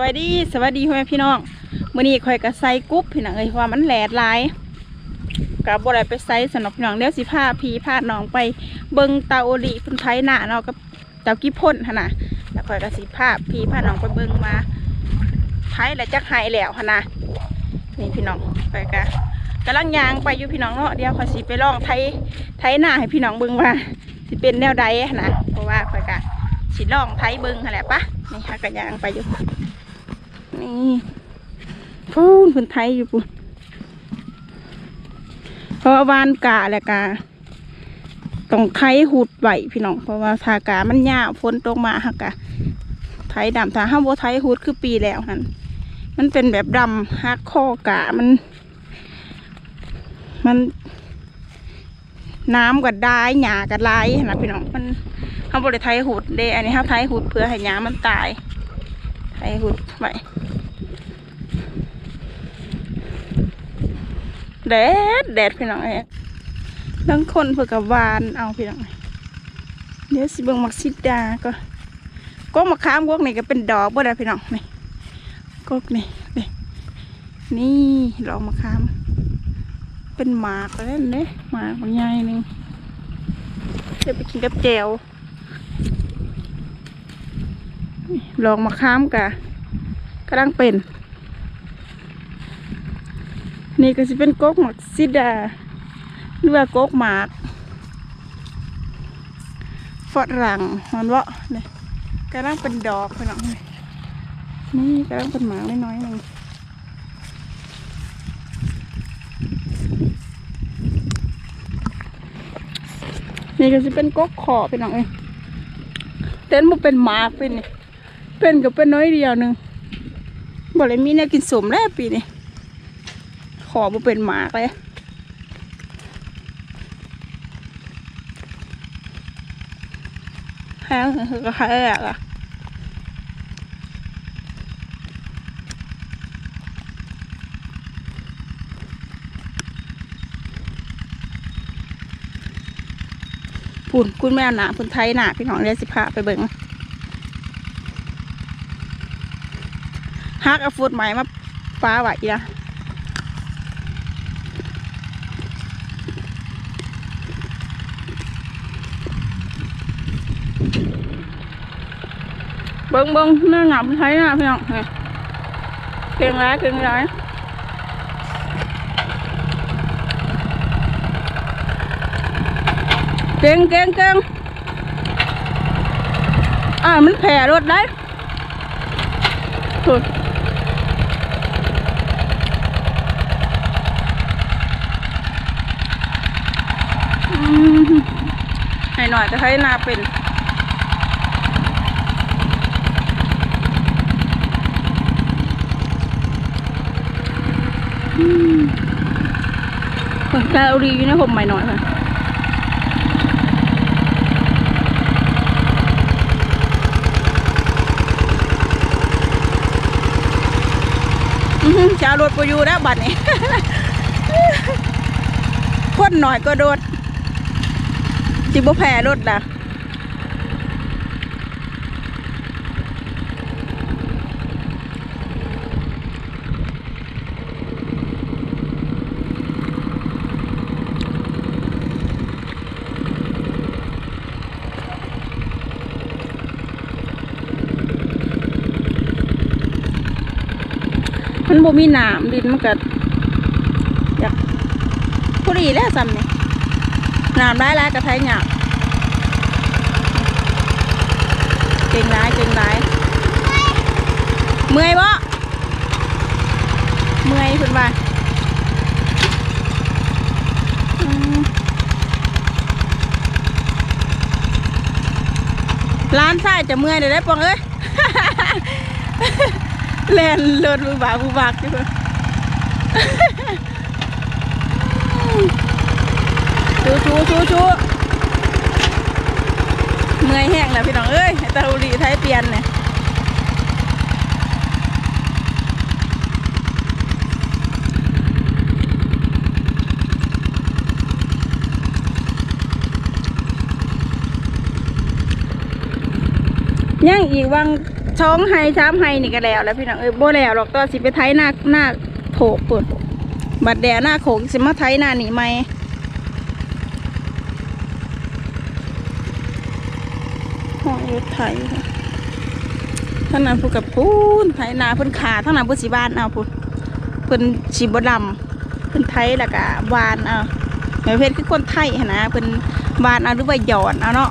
สวัสดีสวัสดีพ่อแม่พี่น้องมื้อนี้ข่อยก็ใส่กรุ๊ปพี่น้องเอ้ยเพราะว่ามันแหลดหลายก็บ่ได้ไปใส่สำหรับพี่น้องเดี๋ยวสิพาพี่พาน้องไปเบิงเตาโอลิเพิ่นไถหน้าเนาะกับเตากี้พ่นหั่นน่ะแล้วข่อยก็สิพาพี่พาน้องไปเบิงมาไถแล้วจักหายแล้วหั่นน่ะนี่พี่น้องไปก็กำลังยางไปอยู่พี่น้องเนาะเดี๋ยวข่อยสิไปลองไถไถหน้าให้พี่น้องเบิงว่าสิเป็นแนวใดหั่นะเพราะว่าข่อยก็สิลองไถเบิงหั่นแหละปะนี่ค่ะก็ย่างไปอยู่ นี่พูนพื้นไทยอยู่ปุ่นเพราะว่าวานกาแหละกาต้องไทยหุดไหวพี่น้องเพราะว่าทากามันยาฝนตกมาหักกะไทยดำถ้าห้ามโบไทยหุดคือปีแล้วหันมันเป็นแบบดำฮักข้อกามัน มันน้ำกับได้หยากับลายนะพี่น้องมันห้ามโบได้ไทยหุดเดอันนี้ห้ามไทยหุดเพื่อให้หยามันตายไทยหุดไว้ แดดแดดพี่น้องเอ้ยบางคนเพื่อกับวานเอาพี่น้องเอ้ยเดี๋ยวสิเบิ่งมักซิดาก็ก็มะขามพวกนี้ก็เป็นดอกบ่ได้พี่น้องนี่กกนี่นี่นี่ดอกมะขาม เป็นหมากแล้วเนี่ยหมากบางใหญ่หนึงเดี๋ยวไปกินกับแจวนี่ดอกมะขามกะกำลังเป็น นี่ก็จะเป็นกกหมักซิดาหรือว่ากกหมากฝรั่งมันวะเนี่ยกำลังเป็นดอกไปหน่อยนี่กำลังเป็นหมากน้อยๆหนึ่งนี่ก็จะเป็นกกขอไปหน่อยเต้นมันเป็นหมากเป็นนี่เป็นก็เป็นน้อยเดียวหนึ่งบอกเลยมีเนี่ยกินสมแล้วปีนี้ ขอมาเป็นหมากเลยแห้งก็แห้งอะปุ่นคุณแม่หนาคุณไทยหนาพี่น้องเรียสิพาไปเบิ่งฮักเอาฟุตใหม่มาฟ้าไหวนะ เบิ้งเบิ้งนื้อหนับใช้นะพี่น้องเก่งแล้วเก่งแล้วเก่งเก่งเก่งอ่ามันแผ่รถได้ถูกให้หน่อยจะให้นาเป็น แกเอรีอยู่ในผมใหม่หน่อยค่ะอื้อหือจะเอารถปอยู่แล้วบัดนี้คนหน่อยก็โดดจิบแพรรถล่ะ บ่มีหนามดินมันก็อยากพอดีแล้วซ้ำนี่หนามได้แล้วกระไทยหยาบเก่งร้ายเก่งร้ายเมื่อยบ่เมื่อยเพิ่นว่าอืมร้านใช่จะเมื่อยเดี๋ยวได้ปองเอ้ย แล่นเลินมือบากมือบากอยู่ชูชูชูชูเมื่อยแห้งแล้วพี่น้องเอ้ยตาอุลีไทยเปลี่ยนเนี่ยยังอีกวัง ช่องไฮช้ามไฮนี่ก็แล้วแล้วพี่น้องเอ้ยบ่แล้วหรอกตอนสิไปไทยหน้าหน้าโถกปุ่นบัดแดดหน้าโขงสิมาไทยหน้านี่ไหมห้องรถไทยค่ะท่างนั้นพูดกับพูนไทยนาเพิ่นขาท่างนั้นพิ่นสิบ้านเอาพูนเพิ่นสีบดำเพิ่นไทยแล้วก็วานเอาแม่เพชรคือคนไทยนะเพิ่นวานเอาหรือว่าหยอดเอาเนาะ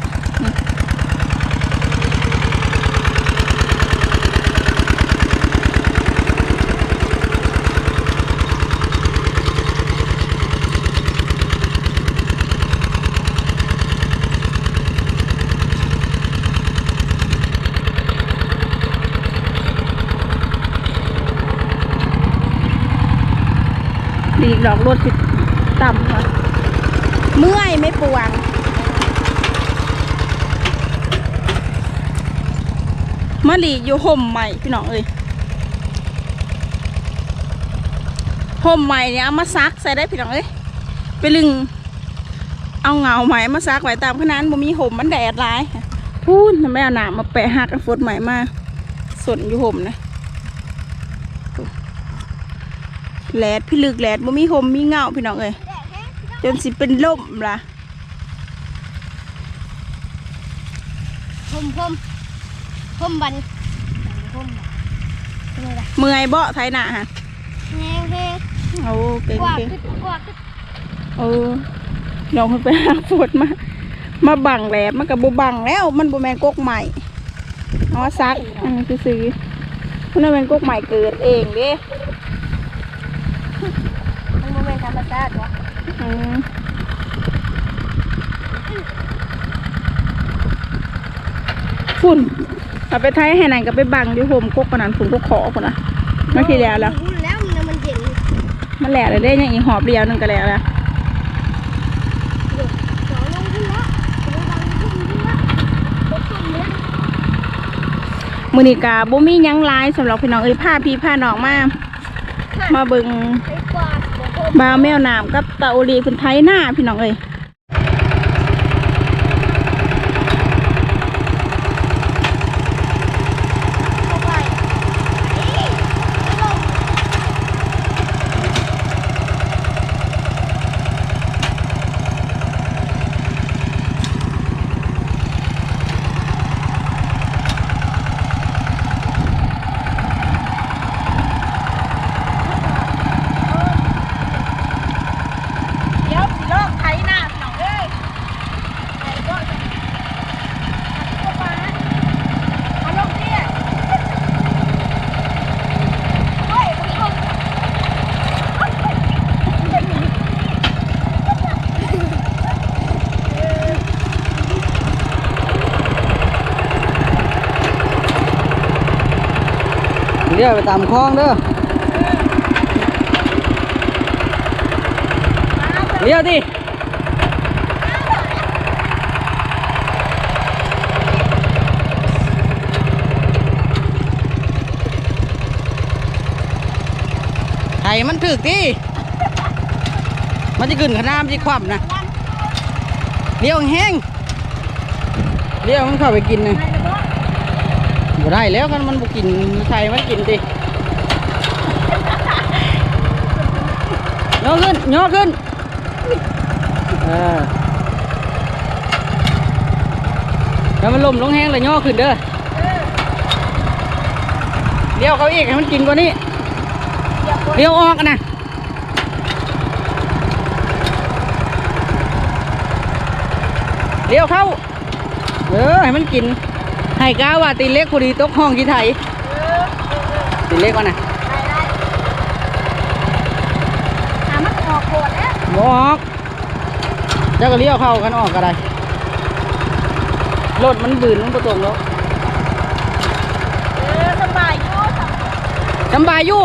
ดีดอกรถสิดต่ำค่ะเมื่อยไม่ปวง มะลีอยู่ห่มใหม่พี่น้องเอ้ยห่มใหม่เนี่ยเอามาซักใส่ได้พี่น้องเอ้ยไปลึง เอาเงาใหม่มาซักไว้ตามขนาดบ่มีห่มมันแดดร้ายพูนทำไมเอาหนามมาแปะหักฝนใหม่มาสนอยู่ห่มนะ แหลดพี่ลึกแหลดบ่มีหมมีเงาพี่น้องเอ้ยจนสิเป็นล่มล่ะพมพมพมบันพมนี่แหละเมื่อยเบาะไทยหน้าฮะแห้งแห้งโอ้เก่งกว่าเก่งขึ้นกว่าขึ้นเออลองไปหาฝนมา มาบังแหลดมันกับบ่บังแล้ว มันบ่แมนกกใหม่เอามาซัก อันนี้คือซื้อๆมันเป็นกกใหม่เกิดเองเด้มันโมเมนต์ธรรมชาติวะอืมฝุ่นเอาไปไทยให้นั่นก็ไปบังอยู่ห่มกกกว่านั้นฝุ่นกกขอคนน่ะมาทีเดียวแล้วรู้แล้วมันมันเย็นมันแหละเลยได้ยังอีหอบเดียวหนึงก็แล้วแล้วสองลงขึ้นแล้วลงบังขึ้นขึ้นแล้วรถขึ้นแล้วมือนีกาบ่มีหยังหลายสำหรับพี่น้องเอ้ยผ้าพี่ผ้าน้องมา มาเบิ่งไอ้ บาวแมวน้ำกับตาโอรีคุณไทยหน้าพี่น้องเอ้ย เข้าไปนี่ไม่ลง เดี๋ยวสิลอกไทยหน้าพี่น้องเอ้ย ไอ้ก็เข้าไปนะเอาลงเนี่ยเฮ้ยมันลง เดี๋ยไปตามคลองเด้อเดี๋ยวดิไห้มันถึกดิมันจะขึ้นขนาดมันจะคว่ำนะเลี้ยวแห้งเลี้ยวมันเข้าไปกินนะ บ่ได้แล้วกันมันบ่กินไข่มันกินดิย่อขึ้นย่อขึ้นเออแล้วมันลมลงแห้งเลยย่อขึ้นเด้อเลี้ยวเขาอีกให้มันกินกว่านี้เลี้ยวออกนะเลี้ยวเข้าเออให้มันกิน ให้ก้าว่าตีเล็กพอดีตกห้องกี่ไทยตีเล็กวะนะหามันออกโคตรแล้วบออกเจ้าก็เลี้ยวเข้ากันออกก็ได้รถมันบืนมันประตรงแล้วเออสบายอยู่สำบายอยู่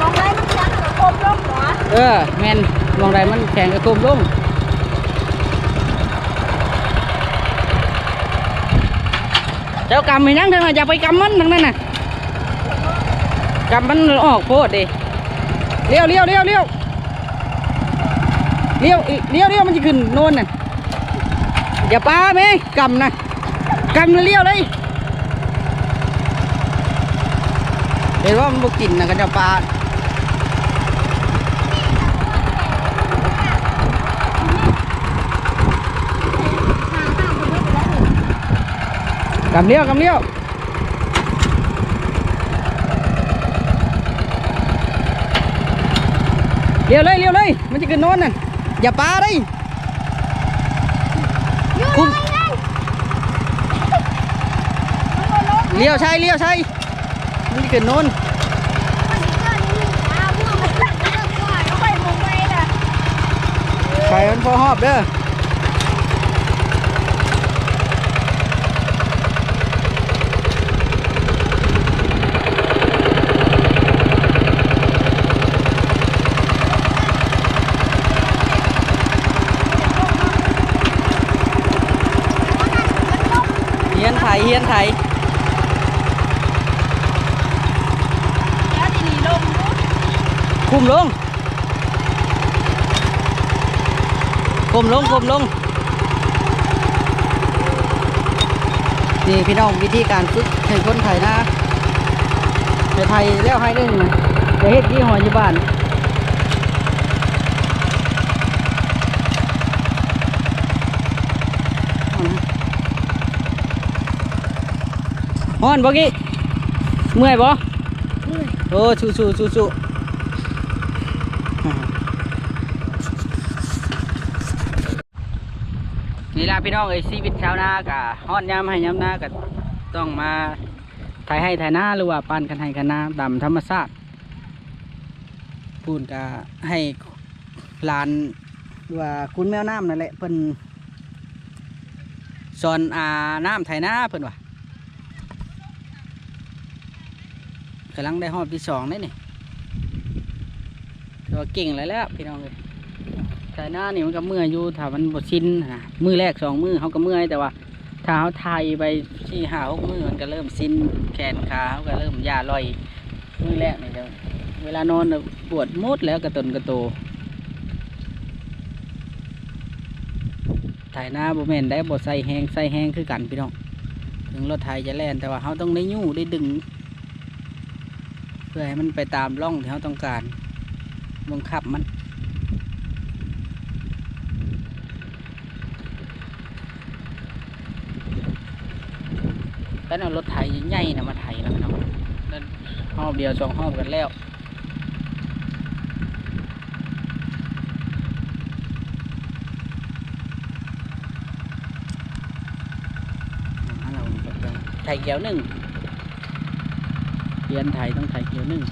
มองไรมันยันกับคมลงหัว เออแมนมองไรมันแข็งกระตุมลงเจ้ากำให้นั่งเถอะนอย่าไปกำมันทั้งนั้นน่ะกำมันออกโพดดิเลี้ยวเลี้ยวเลี้ยวเลี้ยวเลี้ยวอีกเลี้ยวเลี้ยวมันจะขึ้นโน่นน่ะอย่าปาแม่กำนะกำแล้วเลี้ยวเลยเห็นว่ามันบกินนะก็จะปลา กำเลี้ยวกำเลี้ยวเลี้ยวเลยเลี้ยวเลย มันจะขึ้นโน่นน่ะอย่าปาเลยคุมเลี้ยวใช่เลี้ยวใช่มันจะขึ้นโน่นไปมองไปน่ะไปมันพอหอบเด้อเฮียนไทยเฮียนไทย แล้วทีนี้ลงดู คุมลงคุมลงคุมลง นี่พี่น้องวิธีการฝึกให้คนไทยนะไปไทยแล้วให้ได้นะจะเฮ็ดยี่ห้ออยู่บ้านฮ้อนบ่กี้เมื่อยบ่โอ้สู้สู้สู้สู้ นี่ล่ะพี่น้องเอ้ยชีวิตชาวนากะฮอนยามให้ยามนากะต้องมาไถให้ไถนาหรือว่าปั้นกันให้กันนาตามธรรมชาติพูนกะให้หลานรือว่าคุณแมวน้ำนั่นแหละเพิ่นสอนอาน้ำไถนาเพิ่นว่ากำลังได้หอบที่สองนี่นี่ถือว่าเก่งเลยแล้วพี่น้องเลย ไถนานี่มันก็เมื่อยอยู่ถ้ามันบดชิ้นนะมือแรกสองมือเขาก็เมื่อยแต่ว่าถ้าเขาไทยไปที่หาหกมือมันก็เริ่มซินแขนขาเขาก็เริ่มยาลอยมือแรกนี่เดี๋ยเวลานอนปวดมดแล้วกระตุนกระโตถ่ายหน้าบ่แม่นได้บ่ใส่แหงใส่แหงคือกันพี่น้องถึงรถไทยจะแล่นแต่ว่าเขาต้องได้ยู่ได้ดึง เพื่อให้มันไปตามร่องที่เขาต้องการบังคับมัน แต่เอารถไถใหญ่นะมาไถแล้วนะแล้วหองเดียวสองห้องกันแล้วอันเราไถเกียวหนึ่งเรียนไถต้องไถเกียวหนึ่ง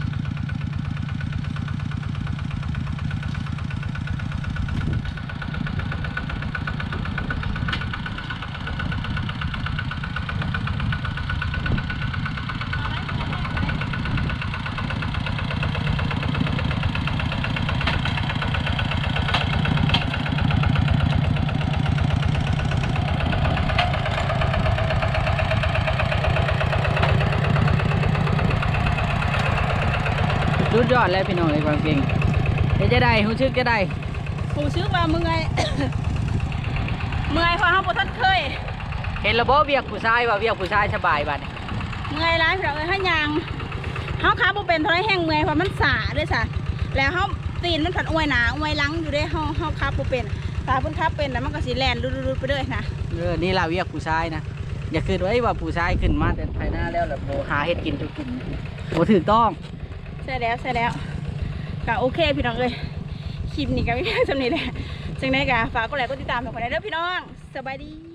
ยอดแล้วพี่น้องเลยความเก่งเดี๋ยวจะได้หูชึกจะได้ผู้ชื่อว่าเมื่อยเมื่อยเพราะเขาบ่ทันเคย เห็นระบบเวียกผู้ชายว่าเวียกผู้ชายสบายบ้านยเมื่อยร้ายพี่น้องเอ้ยถ้ายางเฮาขาบ่เป็นเท่าไรแห้งเมื่อยเพราะมันสาเด้อจ้ะแล้วเฮาตีนมันผัดอวยหนาอวยหลังอยู่เด้เฮาเฮาขาบ่เป็นตาเพิ่นขาเป็นแล้วมันก็สิแล่นรุดๆๆไปเด้อนะเออนี่เราเวียกผู้ชายนะอย่าคิดไว้ว่าผู้ชายขึ้นมาแต่ภายหน้าแล้วแบบโบหาเห็ดกินทุกกินโบถือต้อง ใช่แล้วใช่แล้วก็โอเคพี่น้องเลยคลิปนี้ก็มีแค่สำนีแหละจังได๋ก็ฝากกดไลค์กดติดตามให้คนได้เด้อพี่น้องสบายดี